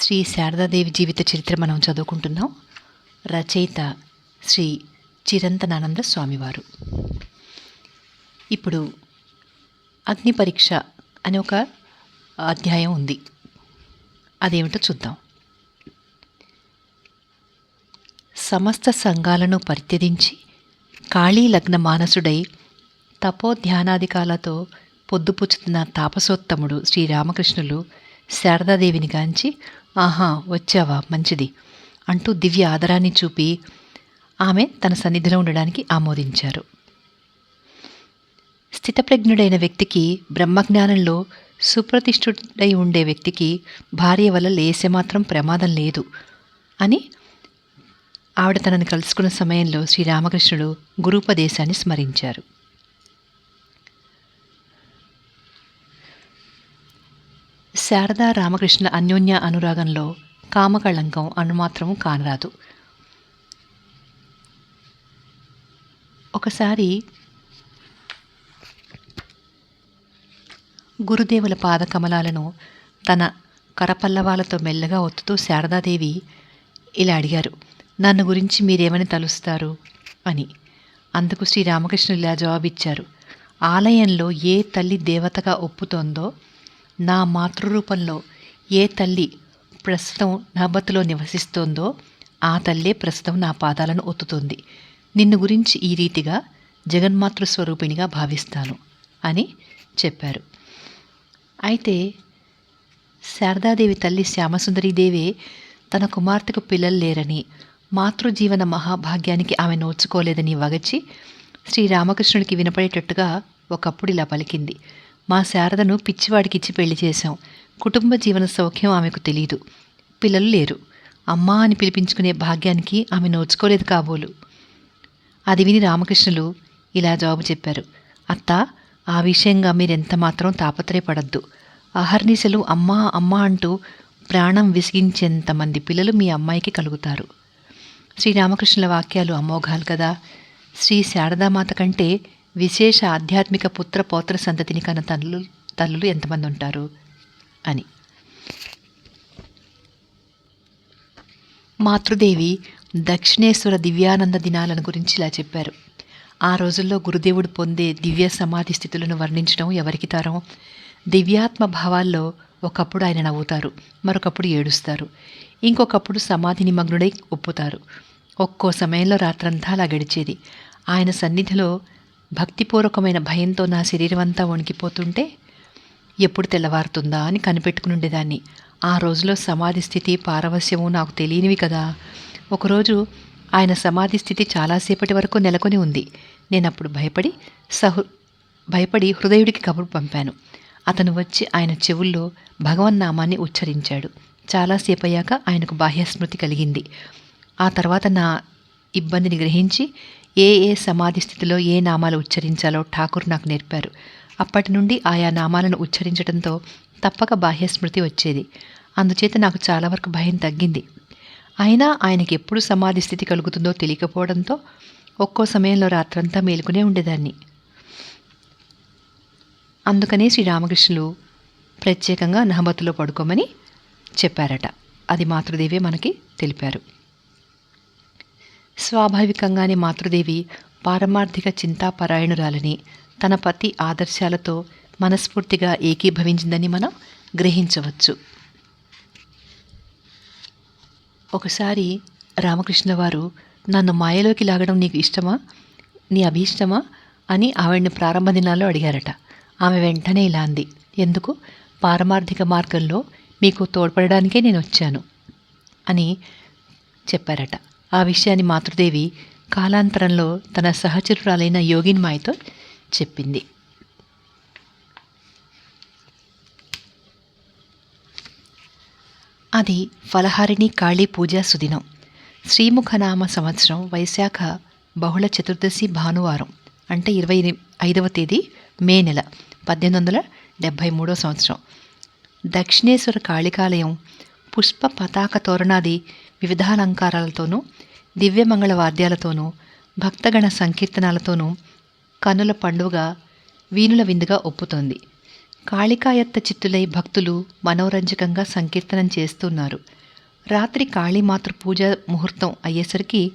శ్రీ శారదాదేవి జీవిత చరిత్ర మనం చదువుకుంటున్నాం. రచయిత శ్రీ చిరంతనానంద స్వామివారు. ఇప్పుడు అగ్ని పరీక్ష అనే ఒక అధ్యాయం ఉంది. అదేమిటో చూద్దాం. సమస్త సంఘాలను పరిత్యజించి కాళీ లగ్న మానసుడై తపోధ్యానాధికాలతో పొద్దుపుచ్చుతున్న తాపసోత్తముడు శ్రీరామకృష్ణులు శారదాదేవిని గాంచి ఆహా వచ్చావా? మంచిది అంటూ దివ్య ఆదరాన్ని చూపి ఆమె తన సన్నిధిలో ఉండడానికి ఆమోదించారు. స్థితప్రజ్ఞుడైన వ్యక్తికి బ్రహ్మజ్ఞానంలో సుప్రతిష్ఠుడై ఉండే వ్యక్తికి భార్య వల్ల లేసమాత్రం ప్రమాదం లేదు అని ఆవిడ తనను కలుసుకున్న సమయంలో శ్రీరామకృష్ణుడు గురూపదేశాన్ని స్మరించారు. శారదా రామకృష్ణ అన్యోన్య అనురాగంలో కామకళంకం అణుమాత్రము కానరాదు. ఒకసారి గురుదేవుల పాదకమలాలను తన కరపల్లవాలతో మెల్లగా ఒత్తుతూ శారదాదేవి ఇలా అడిగారు నన్ను గురించి మీరేమని తలుస్తారు? అని. అందుకు శ్రీరామకృష్ణులు ఇలా జవాబిచ్చారు ఆలయంలో ఏ తల్లి దేవతగా ఒప్పుతోందో నా మాతృరూపంలో ఏ తల్లి ప్రస్తుతం నా బతులో నివసిస్తోందో ఆ తల్లే ప్రస్తుతం నా పాదాలను ఒత్తుతోంది. నిన్ను గురించి ఈ రీతిగా జగన్మాతృ స్వరూపిణిగా భావిస్తాను అని చెప్పారు. అయితే శారదాదేవి తల్లి శ్యామసుందరీదేవే తన కుమార్తెకు పిల్లలు లేరని మాతృజీవన మహాభాగ్యానికి ఆమె నోచుకోలేదని వగచి శ్రీరామకృష్ణుడికి వినపడేటట్టుగా ఒకప్పుడు ఇలా పలికింది. మా శారదను పిచ్చివాడికిచ్చి పెళ్ళి చేశాం. కుటుంబ జీవన సౌఖ్యం ఆమెకు తెలియదు పిల్లలు లేరు. అమ్మా అని పిలిపించుకునే భాగ్యానికి ఆమె నోచుకోలేదు కాబోలు. అది విని రామకృష్ణులు ఇలా జవాబు చెప్పారు. అత్త ఆ విషయంగా మీరెంత మాత్రం తాపత్రయపడద్దు. అహర్నిశలు అమ్మా అమ్మా అంటూ ప్రాణం విసిగించేంతమంది పిల్లలు మీ అమ్మాయికి కలుగుతారు. శ్రీరామకృష్ణుల వాక్యాలు అమోఘాలు కదా. శ్రీ శారదామాత కంటే విశేష ఆధ్యాత్మిక పుత్ర పౌత్ర సంతతిని కన్న తల్లు తల్లులు ఎంతమంది ఉంటారు? అని. మాతృదేవి దక్షిణేశ్వర దివ్యానంద దినాలను గురించి ఇలా చెప్పారు. ఆ రోజుల్లో గురుదేవుడు పొందే దివ్య సమాధి స్థితులను వర్ణించడం ఎవరికి తరం? దివ్యాత్మ భావాల్లో ఒకప్పుడు ఆయన నవ్వుతారు మరొకప్పుడు ఏడుస్తారు. ఇంకొకప్పుడు సమాధి నిమగ్నుడై ఒప్పుతారు. ఒక్కో సమయంలో రాత్రంతా అలా గడిచేది. ఆయన సన్నిధిలో భక్తిపూర్వకమైన భయంతో నా శరీరం అంతా వణికిపోతుంటే ఎప్పుడు తెల్లవారుతుందా అని కనిపెట్టుకుని ఉండేదాన్ని ఆ రోజులో సమాధి స్థితి పారవస్యము నాకు తెలియనివి కదా. ఒకరోజు ఆయన సమాధి స్థితి చాలాసేపటి వరకు నెలకొని ఉంది. నేను అప్పుడు భయపడి సహు భయపడి హృదయుడికి కబురు పంపాను. అతను వచ్చి ఆయన చెవుల్లో భగవన్నామాన్ని ఉచ్చరించాడు. చాలాసేపు అయ్యాక ఆయనకు బాహ్యస్మృతి కలిగింది. ఆ తర్వాత నా ఇబ్బందిని గ్రహించి ఏ ఏ సమాధి స్థితిలో ఏ నామాలు ఉచ్చరించాలో ఠాకూర్ నాకు నేర్పారు. అప్పటి నుండి ఆయా నామాలను ఉచ్చరించడంతో తప్పక బాహ్యస్మృతి వచ్చేది. అందుచేత నాకు చాలా వరకు భయం తగ్గింది. అయినా ఆయనకి ఎప్పుడు సమాధి స్థితి కలుగుతుందో తెలియకపోవడంతో ఒక్కో సమయంలో రాత్రంతా మేలుకునే ఉండేదాన్ని. అందుకనే శ్రీరామకృష్ణులు ప్రత్యేకంగా నహమతులో పడుకోమని చెప్పారట. అది మాతృదేవే మనకి తెలిపారు. స్వాభావికంగానే మాతృదేవి పారమార్థిక చింతాపరాయణురాలని తన పతి ఆదర్శాలతో మనస్ఫూర్తిగా ఏకీభవించిందని మనం గ్రహించవచ్చు. ఒకసారి రామకృష్ణ వారు నన్ను మాయలోకి లాగడం నీకు ఇష్టమా? నీ అభీష్టమా? అని ఆవిడ్ని ప్రారంభ దినాల్లో అడిగారట. ఆమె వెంటనే ఇలా అంది ఎందుకు? పారమార్థిక మార్గంలో మీకు తోడ్పడడానికే నేను వచ్చాను అని చెప్పారట. ఆ విషయాన్ని మాతృదేవి కాలాంతరంలో తన సహచరురాలైన యోగిన్మాయతో చెప్పింది. అది ఫలహారిణి కాళీ పూజా సుదినం శ్రీముఖనామ సంవత్సరం వైశాఖ బహుళ చతుర్దశి భానువారం అంటే ఇరవై ఐదవ తేదీ మే నెల పద్దెనిమిది వందల డెబ్భై మూడో సంవత్సరం. దక్షిణేశ్వర కాళికాలయం పుష్ప పతాక తోరణాది వివిధాలంకారాలతోనూ దివ్యమంగళ వాద్యాలతోనూ భక్తగణ సంకీర్తనాలతోనూ కనుల పండుగ వీణుల విందుగా ఒప్పుతోంది. కాళికాయత్త చిత్తులై భక్తులు మనోరంజకంగా సంకీర్తనం చేస్తున్నారు. రాత్రి కాళీమాతృ పూజ ముహూర్తం అయ్యేసరికి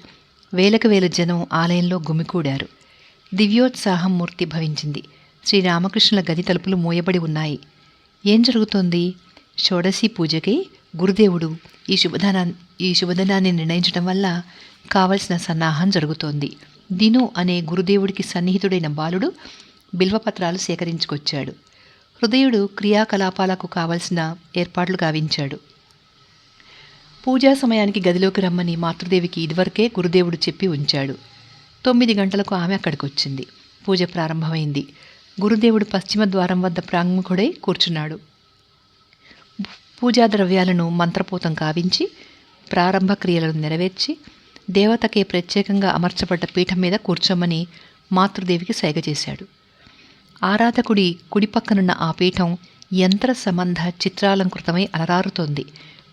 వేలకు వేల జనం ఆలయంలో గుమికూడారు. దివ్యోత్సాహం మూర్తి భవించింది. శ్రీరామకృష్ణుల గది తలుపులు మూయబడి ఉన్నాయి. ఏం జరుగుతోంది? షోడశి పూజకి గురుదేవుడు ఈ శుభదానా ఈ శుభదినాన్ని నిర్ణయించడం వల్ల కావలసిన సన్నాహం జరుగుతోంది. దిను అనే గురుదేవుడికి సన్నిహితుడైన బాలుడు బిల్వపత్రాలు సేకరించుకొచ్చాడు. హృదయుడు క్రియాకలాపాలకు కావలసిన ఏర్పాట్లు గావించాడు. పూజా సమయానికి గదిలోకి రమ్మని మాతృదేవికి ఇదివరకే గురుదేవుడు చెప్పి ఉంచాడు. తొమ్మిది గంటలకు ఆమె అక్కడికి వచ్చింది పూజ ప్రారంభమైంది. గురుదేవుడు పశ్చిమ ద్వారం వద్ద ప్రాంగుఖుడై కూర్చున్నాడు. పూజా ద్రవ్యాలను మంత్రపూతం కావించి ప్రారంభ క్రియలను నెరవేర్చి దేవతకే ప్రత్యేకంగా అమర్చబడ్డ పీఠం మీద కూర్చోమని మాతృదేవికి సైగ చేశాడు. ఆరాధకుడి కుడి పక్కనున్న ఆ పీఠం యంత్ర సంబంధ చిత్రాలంకృతమై అలరారుతోంది.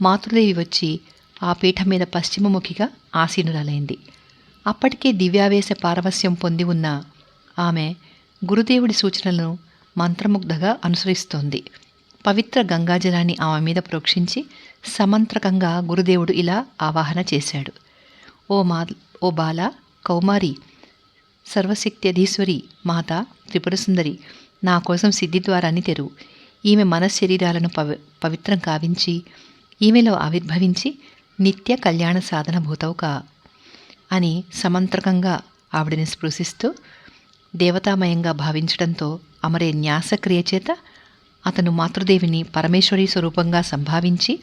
మాతృదేవి వచ్చి ఆ పీఠం మీద పశ్చిమముఖిగా ఆసీనురాలైంది. అప్పటికే దివ్యావేశ పారవస్యం పొంది ఉన్న ఆమె గురుదేవుడి సూచనలను మంత్రముగ్ధగా అనుసరిస్తోంది. పవిత్ర గంగాజలాన్ని ఆమె మీద ప్రోక్షించి సమంత్రకంగా గురుదేవుడు ఇలా ఆవాహన చేశాడు. ఓ మా ఓ బాల కౌమారి సర్వశక్త్యధీశ్వరి మాత త్రిపురసుందరి నా కోసం సిద్ధిద్వారాన్ని తెరువు. ఈమె మన శరీరాలను పవి పవిత్రం కావించి ఈమెలో ఆవిర్భవించి నిత్య కళ్యాణ సాధన భూతవు కా అని సమంత్రకంగా ఆవిడని స్పృశిస్తూ దేవతామయంగా భావించడంతో అమరే న్యాసక్రియ చేత అతను మాతృదేవిని పరమేశ్వరి స్వరూపంగా సంభావించి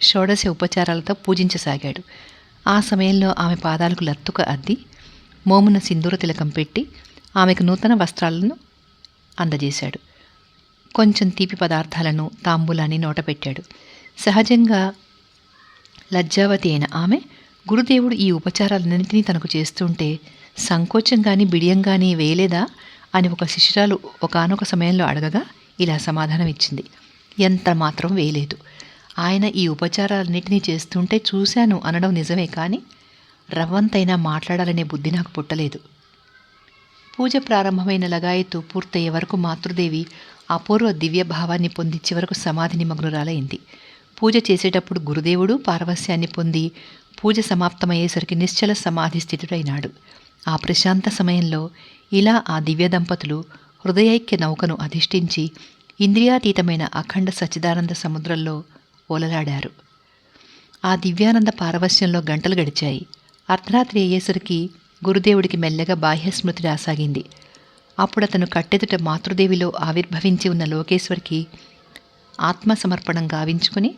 షోడశ ఉపచారాలతో పూజించసాగాడు. ఆ సమయంలో ఆమె పాదాలకు లత్తుక అద్ది మోమున సింధూర తిలకం పెట్టి ఆమెకు నూతన వస్త్రాలను అందజేశాడు. కొంచెం తీపి పదార్థాలను తాంబూలాన్ని నోటపెట్టాడు. సహజంగా లజ్జావతి అయిన ఆమె గురుదేవుడు ఈ ఉపచారాలన్నింటినీ తనకు చేస్తుంటే సంకోచం కానీ బిడియం కానీ వేయలేదా అని ఒక శిష్యురాలు ఒకానొక సమయంలో అడగగా ఇలా సమాధానం ఇచ్చింది ఎంత మాత్రం వేయలేదు ఆయన ఈ ఉపచారాలన్నింటినీ చేస్తుంటే చూశాను అనడం నిజమే కానీ రవ్వంతైనా మాట్లాడాలనే బుద్ధి నాకు పుట్టలేదు. పూజ ప్రారంభమైన లగాయత్తు పూర్తయ్యే వరకు మాతృదేవి అపూర్వ దివ్య భావాన్ని పొంది వరకు సమాధి నిమగ్నురాలైంది. పూజ చేసేటప్పుడు గురుదేవుడు పారవస్యాన్ని పొంది పూజ సమాప్తమయ్యేసరికి నిశ్చల సమాధి స్థితుడైనాడు. ఆ ప్రశాంత సమయంలో ఇలా ఆ దివ్య దంపతులు హృదయైక్య నౌకను అధిష్ఠించి ఇంద్రియాతీతమైన అఖండ సచ్చిదానంద సముద్రంలో ఓలలాడారు. ఆ దివ్యానంద పారవస్యంలో గంటలు గడిచాయి. అర్ధరాత్రి అయ్యేసరికి గురుదేవుడికి మెల్లగా బాహ్య స్మృతి రాసాగింది. అప్పుడు అతను కట్టెదుట మాతృదేవిలో ఆవిర్భవించి ఉన్న లోకేశ్వరికి ఆత్మసమర్పణం గావించుకుని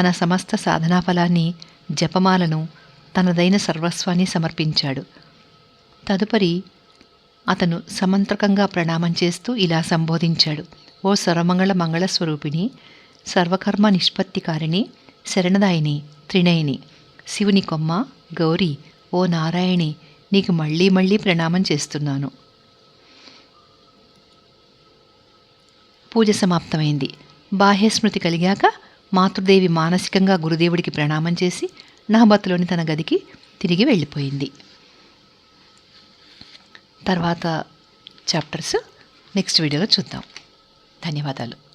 తన సమస్త సాధనా ఫలాన్ని జపమాలను తనదైన సర్వస్వాన్ని సమర్పించాడు. తదుపరి అతను సమంత్రకంగా ప్రణామం చేస్తూ ఇలా సంబోధించాడు. ఓ సర్వమంగళ మంగళ స్వరూపిణి సర్వకర్మ నిష్పత్తికారిణి శరణదాయిని త్రినయిని శివుని కొమ్మ గౌరీ ఓ నారాయణి నీకు మళ్ళీ మళ్ళీ ప్రణామం చేస్తున్నాను. పూజ సమాప్తమైంది. బాహ్యస్మృతి కలిగాక మాతృదేవి మానసికంగా గురుదేవుడికి ప్రణామం చేసి నహబత్తులోని తన గదికి తిరిగి వెళ్ళిపోయింది. తర్వాత చాప్టర్స్ నెక్స్ట్ వీడియోలో చూద్దాం. ధన్యవాదాలు.